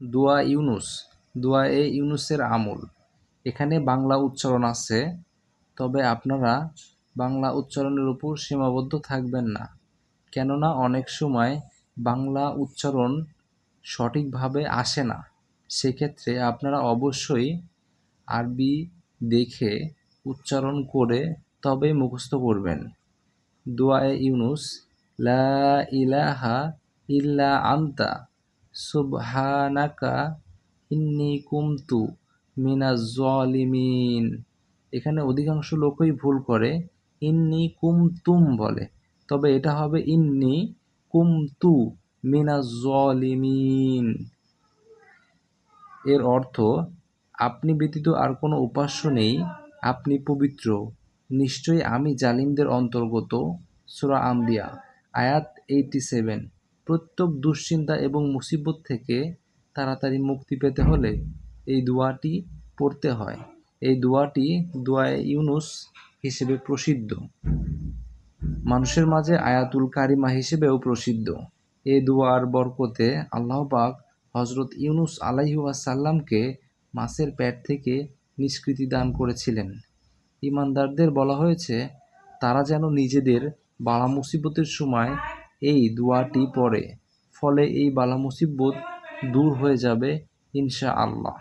দোয়া ইউনুস, দোয়া এ ইউনুসের আমল। এখানে বাংলা উচ্চারণ আছে, তবে আপনারা বাংলা উচ্চারণের উপর সীমাবদ্ধ থাকবেন না। কেননা অনেক সময় বাংলা উচ্চারণ সঠিকভাবে আসে না। সেক্ষেত্রে আপনারা অবশ্যই আরবি দেখে উচ্চারণ করে তবেই মুখস্থ করবেন। দোয়ায়ে ইউনুস, লা ইলাহা ইল্লা আন্তা সুবহানাকা ইন্নি কুমতু মিনাজ জলিমিন। এখানে অধিকাংশ লোকই ভুল করে, ইন্নি কুমতুম বলে। তবে এটা হবে ইন্নি কুমতু মিনাজ জলিমিন। এর অর্থ, আপনি ব্যতীত আর কোনো উপাস্য নেই, আপনি পবিত্র। নিশ্চয়ই আমি জালিমদের অন্তর্গত, সুরা আম্বিয়া, আয়াত এইটি সেভেন প্রত্যেক দুশ্চিন্তা এবং মুসিবত থেকে তাড়াতাড়ি মুক্তি পেতে হলে এই দোয়াটি পড়তে হয়। এই দোয়াটি দোয়ায়ে ইউনুস হিসেবে প্রসিদ্ধ। মানুষের মাঝে আয়াতুল কারিমা হিসেবেও প্রসিদ্ধ। এই দোয়ার বরকতে আল্লাহ পাক হজরত ইউনুস আলাইহাসাল্লামকে মাছের পেট থেকে নিষ্কৃতি দান করেছিলেন। ইমানদারদের বলা হয়েছে, তারা যেন নিজেদের বালা মুসিবতের সময় এই দোয়াটি পড়ে। ফলে এই বালা মুসিবত দূর হয়ে যাবে ইনশা আল্লাহ